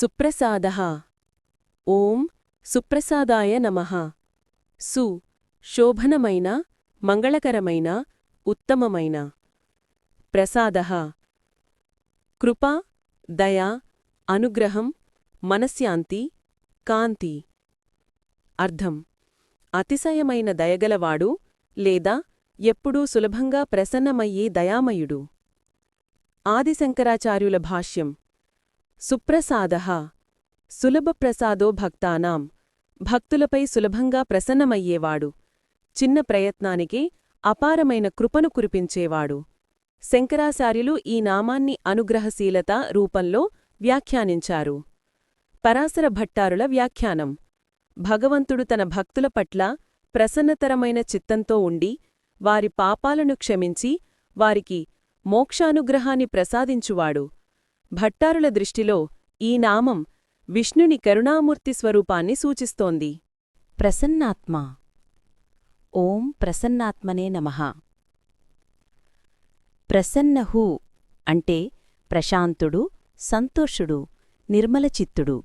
సుప్రసాద. ఓం సుప్రసాదాయ నమః. సు శోభనమైన మంగళకరమైన ఉత్తమమైన. ప్రసాద. కృప దయ అనుగ్రహం మనశ్శాంతి కాంతి. అర్థం. అతిశయమైన దయగలవాడు లేదా ఎప్పుడూ సులభంగా ప్రసన్నమయ్యే దయామయుడు. ఆదిశంకరాచార్యుల భాష్యం. సుప్రసాద. సులభప్రసాదో భక్తానాం. భక్తులపై సులభంగా ప్రసన్నమయ్యేవాడు. చిన్న ప్రయత్నానికే అపారమైన కృపను కురిపించేవాడు. శంకరాచార్యులు ఈ నామాన్ని అనుగ్రహశీలత రూపంలో వ్యాఖ్యానించారు. పరాశర భట్టారుల వ్యాఖ్యానం. భగవంతుడు తన భక్తుల పట్ల ప్రసన్నతరమైన చిత్తంతో ఉండి వారి పాపాలను క్షమించి వారికి మోక్షానుగ్రహాన్ని ప్రసాదించువాడు. భట్టారుల దృష్టిలో ఈ నామం విష్ణుని కరుణామూర్తి స్వరూపాన్ని సూచిస్తోంది. ప్రసన్నాత్మ. ఓం ప్రసన్నాత్మనే నమః. ప్రసన్నహు అంటే ప్రశాంతుడు సంతోషుడు నిర్మలచిత్తుడు.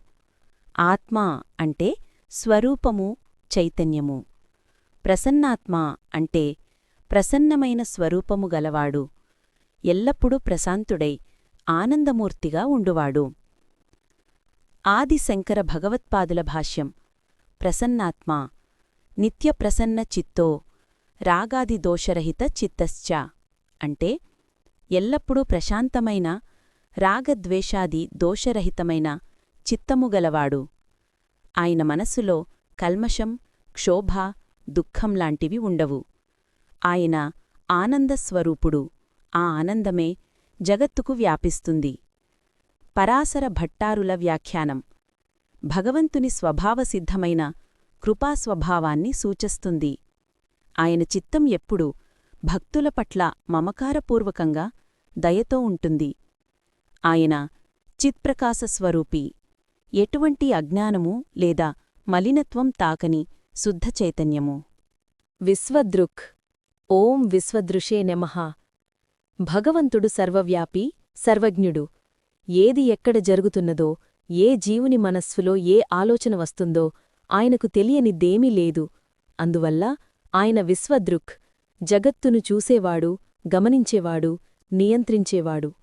ఆత్మ అంటే స్వరూపము చైతన్యము. ప్రసన్నాత్మ అంటే ప్రసన్నమైన స్వరూపము గలవాడు. ఎల్లప్పుడూ ప్రశాంతుడై ఆనందమూర్తిగా ఉండువాడు. ఆదిశంకర భగవత్పాదుల భాష్యం. ప్రసన్నాత్మ. నిత్యప్రసన్న చిత్తో రాగాది దోషరహిత చిత్తశ్చ. అంటే ఎల్లప్పుడూ ప్రశాంతమైన రాగద్వేషాది దోషరహితమైన చిత్తముగలవాడు ఆయన మనసులో కల్మషం క్షోభ దుఃఖం లాంటివి ఉండవు. ఆయన ఆనందస్వరూపుడు. ఆ ఆనందమే జగత్తుకు వ్యాపిస్తుంది. పరాశర భట్టారుల వ్యాఖ్యానం. భగవంతుని స్వభావసిద్ధమైన కృపాస్వభావాన్ని సూచిస్తుంది. ఆయన చిత్తం ఎప్పుడూ భక్తుల పట్ల మమకారపూర్వకంగా దయతో ఉంటుంది. ఆయన చిత్ప్రకాశస్వరూపి. ఎటువంటి అజ్ఞానము లేదా మలినత్వం తాకని శుద్ధ చైతన్యము. విశ్వదృక్. ఓం విశ్వదృషే నమః. భగవంతుడు సర్వవ్యాపి సర్వజ్ఞుడు. ఏది ఎక్కడ జరుగుతున్నదో ఏ జీవుని మనస్సులో ఏ ఆలోచన వస్తుందో ఆయనకు తెలియనిదేమీ లేదు. అందువల్ల ఆయన విశ్వదృక్ జగత్తును చూసేవాడు గమనించేవాడు నియంత్రించేవాడు.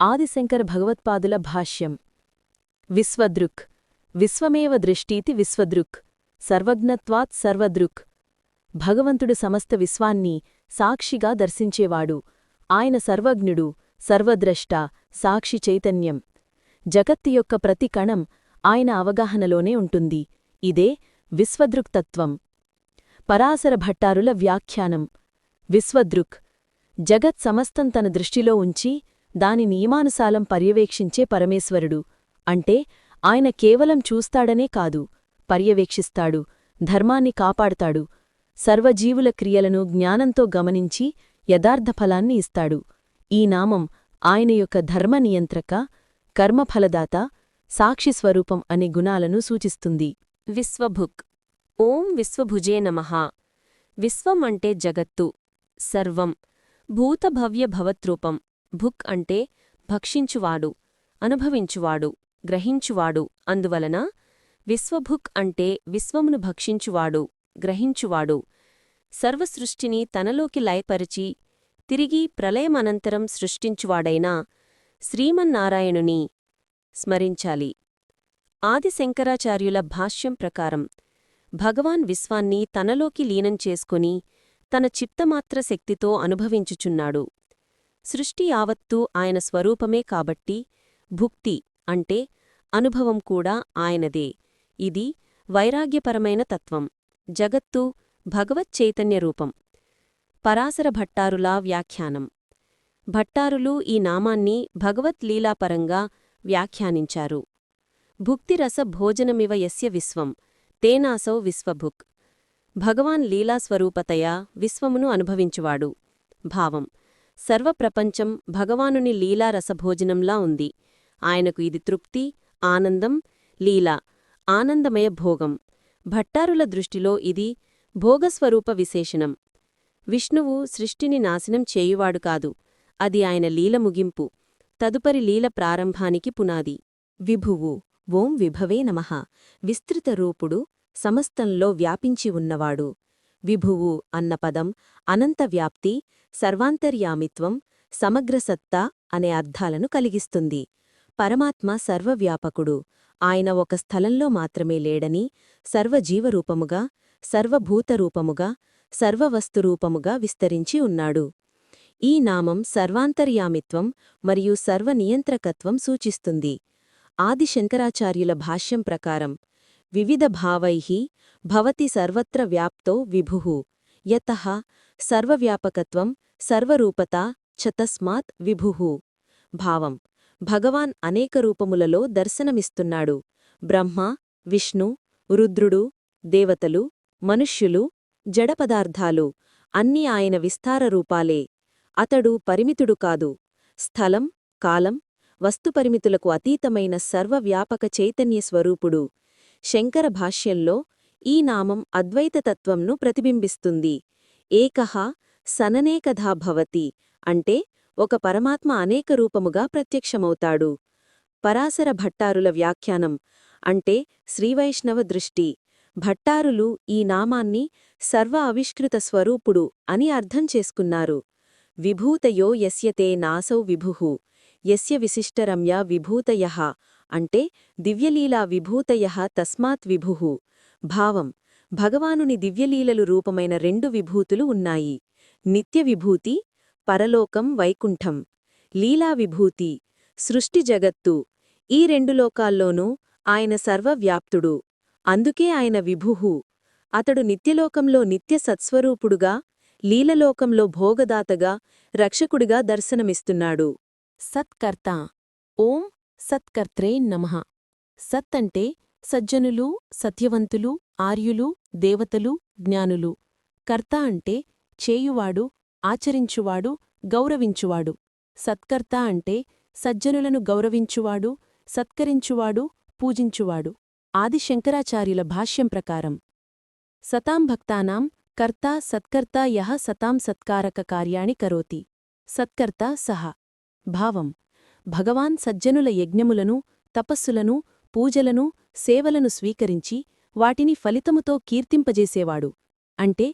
ఆదిశంకర భగవత్పాదుల భాష్యం. విశ్వదృక్ విశ్వమేవ దృష్టీతి విశ్వదృక్ సర్వజ్ఞత్వాత్ సర్వదృక్. భగవంతుడు సమస్త విశ్వాన్ని సాక్షిగా దర్శించేవాడు. ఆయన సర్వజ్ఞుడు సర్వద్రష్ట సాక్షి చైతన్యం. జగత్తి యొక్క ప్రతి కణం ఆయన అవగాహనలోనే ఉంటుంది. ఇదే విశ్వదృక్తత్వం. పరాశర భట్టారుల వ్యాఖ్యానం. విశ్వదృక్. జగత్ సమస్తం తన దృష్టిలో ఉంచి దాని నియమానుసాలం పర్యవేక్షించే పరమేశ్వరుడు. అంటే ఆయన కేవలం చూస్తాడనే కాదు పర్యవేక్షిస్తాడు ధర్మాన్ని కాపాడతాడు. సర్వజీవుల క్రియలను జ్ఞానంతో గమనించి యథార్థ ఫలాన్ని ఇస్తాడు. ఈ నామం ఆయన యొక్క ధర్మ నియంత్రక కర్మఫలదాత సాక్షి స్వరూపం అనే గుణాలను సూచిస్తుంది. విశ్వభుక్. ఓం విశ్వభుజే నమః. విశ్వం అంటే జగత్తు. సర్వం. భూతభవ్య భవత్రూపం. భుక్ అంటే భక్షించువాడు అనుభవించువాడు గ్రహించువాడు. అందువలన విశ్వభుక్ అంటే విశ్వమును భక్షించువాడు గ్రహించువాడు. సర్వసృష్టిని తనలోకి లయపరిచి తిరిగి ప్రళయమనంతరం సృష్టించువాడైన శ్రీమన్నారాయణుని స్మరించాలి. ఆదిశంకరాచార్యుల భాష్యం ప్రకారం భగవాన్ విశ్వాన్ని తనలోకి లీనం చేసుకుని తన చిత్తమాత్ర శక్తితో అనుభవించుచున్నాడు. సృష్టి యావత్తూ ఆయన స్వరూపమే కాబట్టి భుక్తి అంటే అనుభవం కూడా ఆయనదే. ఇది వైరాగ్యపరమైన తత్వం. జగత్తు భగవత్ చైతన్య రూపం. పరాశర భట్టారులా వ్యాఖ్యానం. భట్టారులు ఈ నామాన్ని భగవత్ లీలాపరంగా వ్యాఖ్యానించారు. భుక్తిరస భోజనమివ యస్య విశ్వం తేనాసౌ విశ్వభుక్. భగవాన్ లీలాస్వరూపతయా విశ్వమును అనుభవించువాడు. భావం. సర్వప్రపంచం భగవానుని లీలారసభోజనంలా ఉంది. ఆయనకు ఇది తృప్తి ఆనందం లీలా ఆనందమయ భోగం. భట్టారుల దృష్టిలో ఇది భోగస్వరూప విశేషణం. విష్ణువు సృష్టిని నాశనం చేయువాడు కాదు. అది ఆయన లీల ముగింపు. తదుపరి లీల ప్రారంభానికి పునాది. విభువు ఓం విభవే నమః. విస్తృతరూపుడు సమస్తంలో వ్యాపించి ఉన్నవాడు. విభువు అన్న పదం అనంతవ్యాప్తి సర్వాంతర్యామిత్వం సమగ్రసత్తా అనే అర్థాలను కలిగిస్తుంది. పరమాత్మ సర్వవ్యాపకుడు. ఆయన ఒక స్థలంలో మాత్రమే లేడని సర్వజీవరూపముగా సర్వభూతరూపముగా సర్వవస్తురూపముగా విస్తరించి ఉన్నాడు. ఈ నామం సర్వాంతర్యామిత్వం మరియు సర్వనియంత్రకత్వం సూచిస్తుంది. ఆది శంకరాచార్యుల భాష్యం ప్రకారం వివిధ భావై భవతి సర్వత్ర వ్యాప్తో విభుః యత సర్వవ్యాపకత్వం సర్వరూపతా చ తస్మాత్ భావం భగవాన్ అనేక రూపములలో దర్శనమిస్తున్నాడు. బ్రహ్మ విష్ణు రుద్రుడు దేవతలు మనుష్యులు జడపదార్థాలు అన్నీ ఆయన విస్తార రూపాలే. అతడు పరిమితుడు కాదు. స్థలం కాలం వస్తుపరిమితులకు అతీతమైన సర్వవ్యాపక చైతన్య స్వరూపుడు. శంకర భాష్యంలో ఈ నామం అద్వైతతత్వంను ప్రతిబింబిస్తుంది. ఏకహ సననేకధా భవతి అంటే ఒక పరమాత్మ అనేక రూపముగా ప్రత్యక్షమవుతాడు. పరాశర భట్టారుల వ్యాఖ్యానం అంటే శ్రీవైష్ణవ దృష్టి. భట్టారులు ఈ నామాన్ని సర్వ అవిష్కృత స్వరూపుడు అని అర్థం చేసుకున్నారు. విభూతయో యస్యతే నాసౌ విభు. యస్య విశిష్టరమ్య విభూతయ. అంటే దివ్యలీలా విభూతయ తస్మాత్ విభు. భావం. భగవానుని దివ్యలీలలు రూపమైన రెండు విభూతులు ఉన్నాయి. నిత్య విభూతి పరలోకం వైకుంఠం. లీలా విభూతి సృష్టి జగత్తు. ఈ రెండు లోకాల్లోనూ ఆయన సర్వవ్యాప్తుడు. అందుకే ఆయన విభుహు. అతడు నిత్యలోకంలో నిత్య సత్స్వరూపుడుగా లీలలోకంలో భోగదాతగా రక్షకుడిగా దర్శనమిస్తున్నాడు. సత్కర్త. ఓం సత్కర్త్రే నమః. సత్ అంటే సజ్జనులు సత్యవంతులు ఆర్యులు దేవతలు జ్ఞానులు. కర్త అంటే చేయువాడు ఆచరించువాడు గౌరవించువాడు. సత్కర్త అంటే సజ్జనులను గౌరవించువాడు సత్కరించువాడు పూజించువాడు. ఆది శంకరాచార్యుల భాష్యం ప్రకారం సతాం భక్తానాం కర్తా సత్కర్త యహ సతాం సత్కారక కార్యాణి కరోతి సత్కర్త సహ భావం భగవాన్ సజ్జనుల యజ్ఞములను తపస్సులను పూజలను సేవలను స్వీకరించి వాటిని ఫలితముతో కీర్తింపజేసేవాడు. అంటే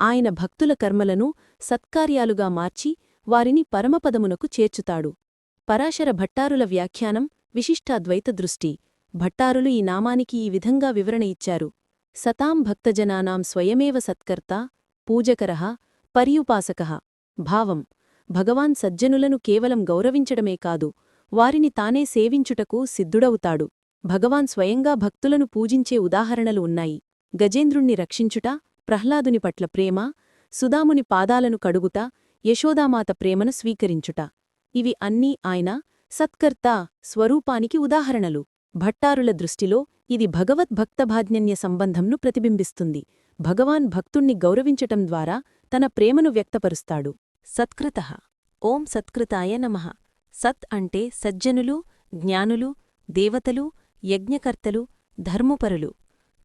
ఆయన భక్తుల కర్మలను సత్కార్యాలుగా మార్చి వారిని పరమపదమునకు చేర్చుతాడు. పరాశర భట్టారుల వ్యాఖ్యానం విశిష్టాద్వైత దృష్టి. భట్టారులు ఈ నామానికి ఈ విధంగా వివరణ ఇచ్చారు. సతాం భక్తజనానాం స్వయమేవ సత్కర్త పూజకరః పర్యుపాసక. భావం. భగవాన్ సజ్జనులను కేవలం గౌరవించడమే కాదు వారిని తానే సేవించుటకు సిద్ధుడవుతాడు. భగవాన్ స్వయంగా భక్తులను పూజించే ఉదాహరణలు ఉన్నాయి. గజేంద్రుణ్ణి రక్షించుట ప్రహ్లాదుని పట్ల ప్రేమ సుదాముని పాదాలను కడుగుతా యశోదామాత ప్రేమను స్వీకరించుట. ఇవి అన్నీ ఆయన సత్కర్త స్వరూపానికి ఉదాహరణలు. భట్టారుల దృష్టిలో ఇది భగవద్భక్తభాజ్ఞన్య సంబంధంను ప్రతిబింబిస్తుంది. భగవాన్ భక్తుణ్ణి గౌరవించటం ద్వారా తన ప్రేమను వ్యక్తపరుస్తాడు. సత్కృత. ఓం సత్కృతాయ నమః. సత్ అంటే సజ్జనులు జ్ఞానులు దేవతలు యజ్ఞకర్తలు ధర్మపరులు.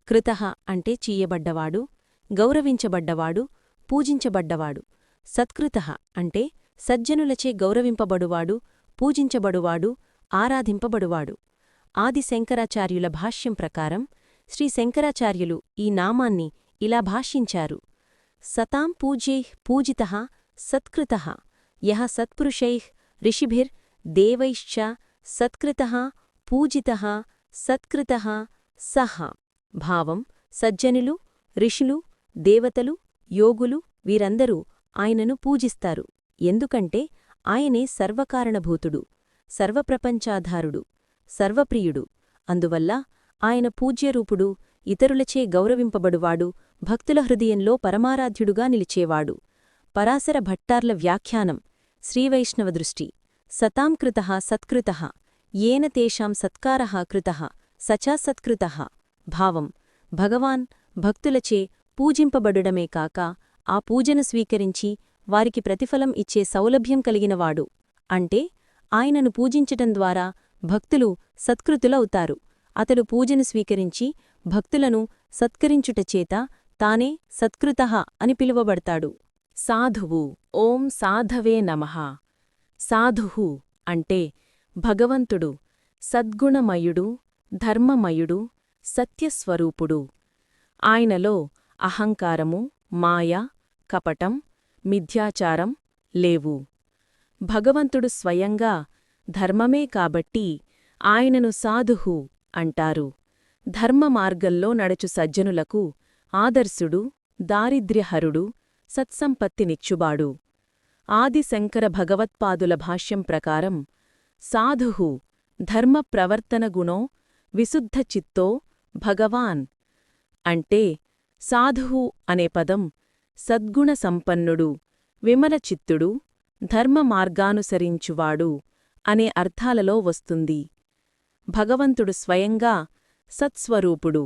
కృత అంటే చీయబడ్డవాడు గౌరవించబడ్డవాడు పూజించబడ్డవాడు. సత్కృత అంటే సజ్జనులచే గౌరవింపబడువాడు పూజించబడువాడు ఆరాధింపబడువాడు. ఆది శంకరాచార్యుల భాష్యం ప్రకారం శ్రీ శంకరాచార్యులు ఈ నామాన్ని ఇలా భాష్యించారు. సతాం పూజ్యైః పూజితః సత్కృతః యహ సత్పురుషై ఋషిభిర్ దేవైశ్చ సత్కృతః పూజితః సత్కృతః సహ భావం సజ్జనులు ఋషులు దేవతలు యోగులు వీరందరూ ఆయనను పూజిస్తారు. ఎందుకంటే ఆయనే సర్వకారణభూతుడు సర్వప్రపంచాధారుడు. సర్వప్రియుడు. అందువల్ల ఆయన పూజ్యరూపుడు ఇతరులచే గౌరవింపబడువాడు భక్తుల హృదయంలో పరమారాధ్యుడుగా నిలిచేవాడు. పరాశర భట్టార్ల వ్యాఖ్యానం శ్రీవైష్ణవదృష్టి. సతాం కృత సత్కృత ఏన తేషాం సత్కార కృత సచా సత్కృత. భావం భగవాన్ భక్తులచే పూజింపబడుడమే కాక ఆ పూజను స్వీకరించి వారికి ప్రతిఫలం ఇచ్చే సౌలభ్యం కలిగినవాడు. అంటే ఆయనను పూజించటం ద్వారా భక్తులు సత్కృతులవుతారు. అతడు పూజను స్వీకరించి భక్తులను సత్కరించుటచేత తానే సత్కృత అని పిలువబడతాడు. సాధువు ఓం సాధవే నమః. సాధు అంటే భగవంతుడు సద్గుణమయుడు ధర్మమయుడు సత్యస్వరూపుడు. ఆయనలో అహంకారము మాయ కపటం మిథ్యాచారం లేవు. భగవంతుడు స్వయంగా ధర్మమే కాబట్టి ఆయనను సాధుహు అంటారు. ధర్మ మార్గంలో సజ్జనులకు ఆదర్శుడు దారిద్ర్యహరుడు సత్సంపత్తినిచ్చుబాడు. ఆదిశంకర భగవత్పాదుల భాష్యం ప్రకారం సాధుహు ధర్మ ప్రవర్తన గుణో విశుద్ధచిత్తో భగవాన్ అంటే సాధువు అనే పదం సద్గుణ సంపన్నుడు విమలచిత్తుడు ధర్మ మార్గానుసరించువాడు అనే అర్థాలలో వస్తుంది. భగవంతుడు స్వయంగా సత్స్వరూపుడు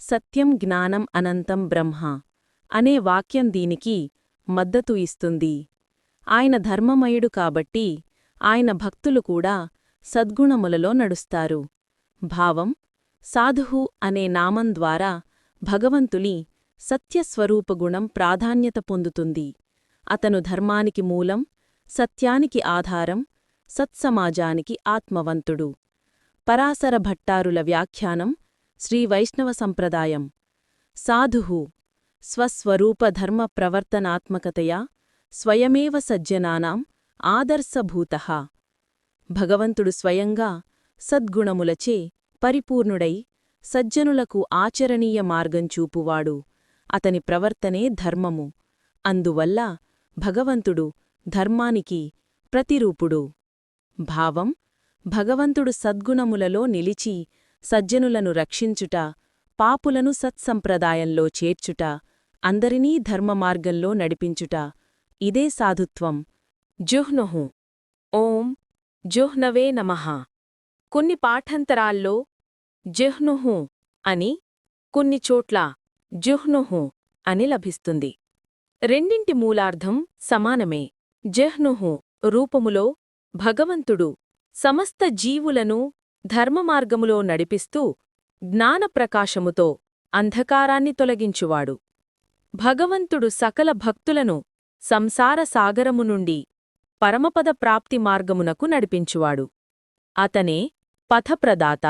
సత్యం జ్ఞానం అనంతం బ్రహ్మ అనే వాక్యం దీనికి మద్దతు ఇస్తుంది. ఆయన ధర్మమయుడు కాబట్టి ఆయన భక్తులు కూడా సద్గుణములలో నడుస్తారు. భావం సాధుహు అనే నామం ద్వారా భగవంతుని సత్యస్వరూపగుణం ప్రాధాన్యత పొందుతుంది. అతను ధర్మానికి మూలం సత్యానికి ఆధారం సత్సమాజానికి ఆత్మవంతుడు. పరాశర భట్టారుల వ్యాఖ్యానం శ్రీవైష్ణవ సంప్రదాయం. సాధుహు. స్వస్వరూపధర్మ ప్రవర్తనాత్మకతయా స్వయమేవ సజ్జనానాం ఆదర్శభూత. భగవంతుడు స్వయంగా సద్గుణములచే పరిపూర్ణుడై సజ్జనులకు ఆచరణీయ మార్గం చూపువాడు. అతని ప్రవర్తనే ధర్మము. అందువల్ల భగవంతుడు ధర్మానికి ప్రతిరూపుడు. భావం భగవంతుడు సద్గుణములలో నిలిచి సజ్జనులను రక్షించుట పాపులను సత్సంప్రదాయంలో చేర్చుట అందరినీ ధర్మమార్గంలో నడిపించుట. ఇదే సాధుత్వం. జుహ్నుహు. ఓం. జుహ్నవే నమః. కొన్ని పాఠంతరాల్లో జుహ్నుహు అని కొన్ని చోట్ల జుహ్నుహు అని లభిస్తుంది. రెండింటి మూలార్థం సమానమే. జహ్నుహు రూపములో భగవంతుడు సమస్త జీవులను ధర్మమార్గములో నడిపిస్తూ జ్ఞానప్రకాశముతో అంధకారాన్ని తొలగించువాడు. భగవంతుడు సకల భక్తులను సంసార సాగరము నుండి పరమపద ప్రాప్తి మార్గమునకు నడిపించువాడు. అతనే పథప్రదాత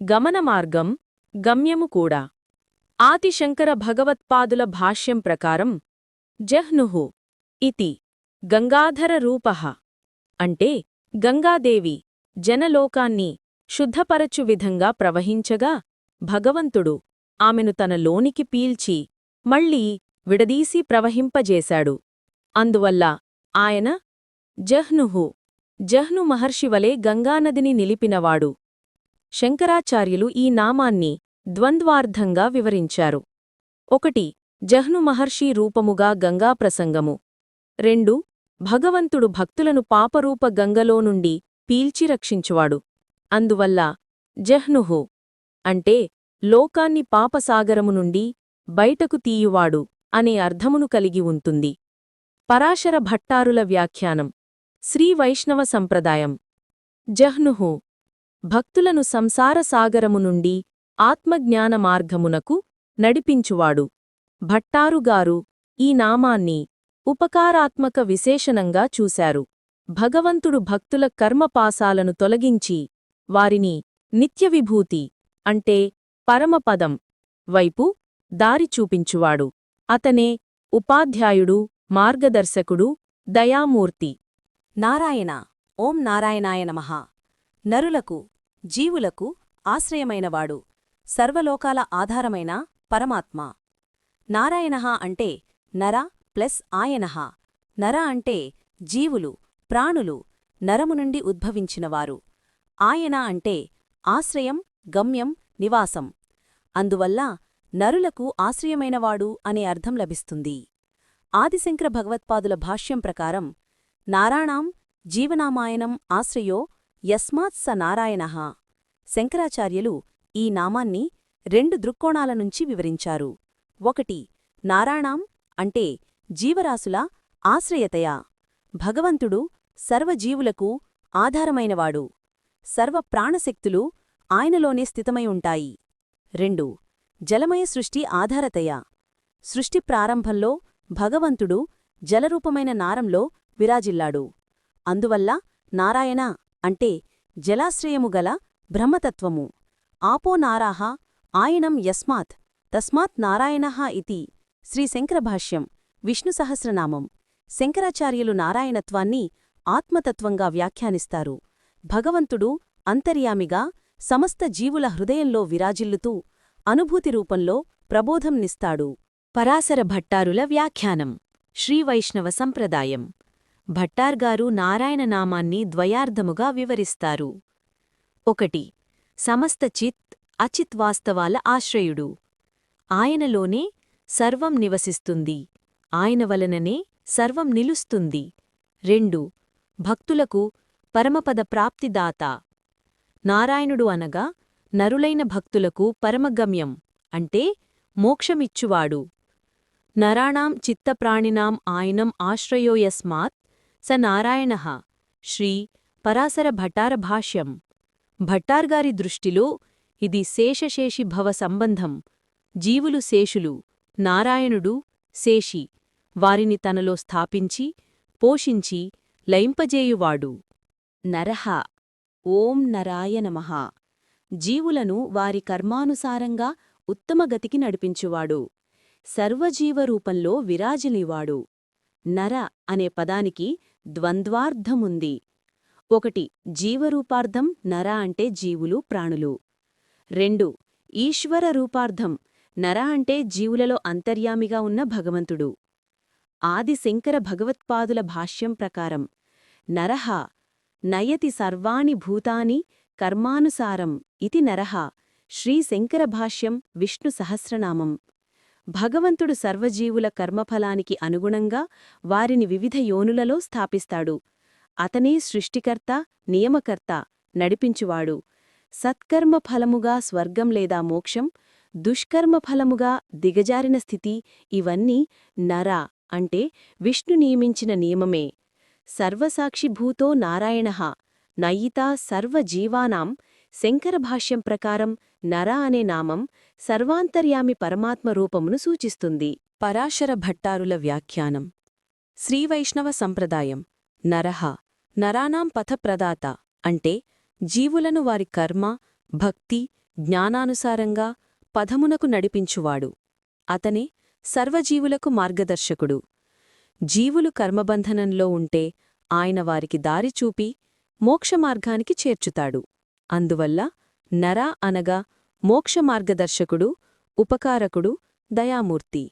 గమనమార్గం గమ్యము కూడా. భగవత్పాదుల భాష్యం ప్రకారం జహ్నుహు ఇతి గంగాధర రూపః అంటే గంగాదేవి జనలోకాన్ని శుద్ధపరచు విధంగా ప్రవహించగా భగవంతుడు ఆమెను తన లోనికి పీల్చి మళ్ళీ విడదీసి ప్రవహింపజేశాడు. అందువల్ల ఆయన జహ్నుహు జహ్ను మహర్షివలే గంగానదిని నిలిపినవాడు. శంకరాచార్యులు ఈ నామాన్ని ద్వంద్వార్థంగా వివరించారు. ఒకటి జహ్ను మహర్షి రూపముగా గంగా ప్రసంగము. రెండు భగవంతుడు భక్తులను పాపరూప గంగలో నుండి పీల్చి రక్షించువాడు. అందువల్ల జహ్నుహు అంటే లోకాన్ని పాపసాగరము నుండి బయటకు తీయువాడు అనే అర్థమును కలిగి ఉంటుంది. పరాశర భట్టారుల వ్యాఖ్యానం. శ్రీవైష్ణవ సంప్రదాయం. జహ్నుహు భక్తులను సంసార సాగరము నుండి ఆత్మజ్ఞాన మార్గమునకు నడిపించువాడు. భట్టారుగారు ఈ నామాన్ని ఉపకారాత్మక విశేషణంగా చూశారు. భగవంతుడు భక్తుల కర్మపాసాలను తొలగించి వారిని నిత్యవిభూతి అంటే పరమపదం వైపు దారి చూపించువాడు. అతనే ఉపాధ్యాయుడు మార్గదర్శకుడు దయామూర్తి. నారాయణ. ఓం నారాయణాయ నమః. నరులకు జీవులకు ఆశ్రయమైనవాడు. సర్వలోకాల ఆధారమైన పరమాత్మ. నారాయణ అంటే నర ప్లస్ ఆయనహ నర అంటే జీవులు ప్రాణులు నరము నుండి ఉద్భవించినవారు. ఆయన అంటే ఆశ్రయం గమ్యం నివాసం. అందువల్ల నరులకు ఆశ్రయమైనవాడు అనే అర్థం లభిస్తుంది. ఆదిశంకర భగవత్పాదుల భాష్యం ప్రకారం నారాణాం జీవనామాయనం ఆశ్రయో యస్మాత్ స నారాయణ. శంకరాచార్యులు ఈ నామాన్ని రెండు దృక్కోణాల నుంచి వివరించారు. ఒకటి నారాణాం అంటే జీవరాశుల ఆశ్రయతయా. భగవంతుడు సర్వజీవులకు ఆధారమైనవాడు. సర్వ ప్రాణశక్తులు ఆయనలోనే స్థితమై ఉంటాయి. రెండు. జలమయ సృష్టి ఆధారతయా. సృష్టి ప్రారంభంలో భగవంతుడు జలరూపమైన నారంలో విరాజిల్లాడు. అందువల్ల నారాయణ అంటే జలాశ్రయము గల బ్రహ్మతత్వము. ఆపో నారాహ ఆయనం యస్మాత్ తస్మాత్ నారాయణ ఇతి శ్రీశంకరభాష్యం విష్ణుసహస్రనామం శంకరాచార్యులు నారాయణత్వాన్ని ఆత్మతత్వంగా వ్యాఖ్యానిస్తారు. భగవంతుడు అంతర్యామిగా సమస్త జీవుల హృదయంలో విరాజిల్లుతూ అనుభూతి రూపంలో ప్రబోధం నిస్తాడు. పరాశర భట్టారుల వ్యాఖ్యానం. శ్రీవైష్ణవ సంప్రదాయం. భట్టార్గారు నారాయణనామాన్ని ద్వయార్ధముగా వివరిస్తారు. ఒకటి. సమస్త చిత్ అచిత్ వాస్తవాల ఆశ్రయుడు. ఆయనలోనే సర్వం నివసిస్తుంది. ఆయన వలననే సర్వం నిలుస్తుంది. రెండు భక్తులకు పరమపద ప్రాప్తిదాత. నారాయణుడు అనగా నరులైన భక్తులకు పరమగమ్యం అంటే మోక్షమిచ్చువాడు. నరాణాం చిత్తప్రాణినాం ఆయనం ఆశ్రయోయస్మాత్ స నారాయణ. శ్రీ పరాశర భటార భాష్యం భట్టార్గారి దృష్టిలో ఇది శేషశేషి భవ సంబంధం. జీవులు శేషులు నారాయణుడు శేషి. వారిని తనలో స్థాపించి పోషించి లయింపజేయువాడు. నరహ ఓం నరాయ నమః. జీవులను వారి కర్మానుసారంగా ఉత్తమగతికి నడిపించువాడు. సర్వజీవరూపంలో విరాజిలివాడు నర అనే పదానికి ద్వంద్వార్థముంది. ఒకటి జీవరూపార్థం నర అంటే జీవులు ప్రాణులు. రెండు ఈశ్వర రూపార్థం నర అంటే జీవులలో అంతర్యామిగా ఉన్న భగవంతుడు. ఆది శంకర భగవత్పాదుల భాష్యం ప్రకారం నరహ నయతి సర్వాణి భూతాని కర్మానుసారం ఇతి నరహ శ్రీశంకరభాష్యం విష్ణు సహస్రనామం. భగవంతుడు సర్వజీవుల కర్మఫలానికి అనుగుణంగా వారిని వివిధ యోనులలో స్థాపిస్తాడు. అతనే సృష్టికర్త నియమకర్త నడిపించువాడు. సత్కర్మ ఫలముగా స్వర్గం లేదా మోక్షం దుష్కర్మ ఫలముగా దిగజారిన స్థితి ఇవన్నీ నర అంటే విష్ణు నియమించిన నియమమే. సర్వసాక్షిభూతో నారాయణ నయితా సర్వజీవానాం శంకరభాష్యం ప్రకారం నర అనే నామం సర్వాంతర్యామి పరమాత్మ రూపమును సూచిస్తుంది. పరాశర భట్టారుల వ్యాఖ్యానం. శ్రీవైష్ణవ సంప్రదాయం. నరహ నరానాం పథప్రదాత అంటే జీవులను వారి కర్మ భక్తి జ్ఞానానుసారంగా పథమునకు నడిపించువాడు. అతనే సర్వజీవులకు మార్గదర్శకుడు. జీవులు కర్మబంధనంలో ఉంటే ఆయన వారికి దారి చూపి మోక్షమార్గానికి చేర్చుతాడు. అందువల్ల నర అనగా మోక్షమార్గదర్శకుడు ఉపకారకుడు దయామూర్తి.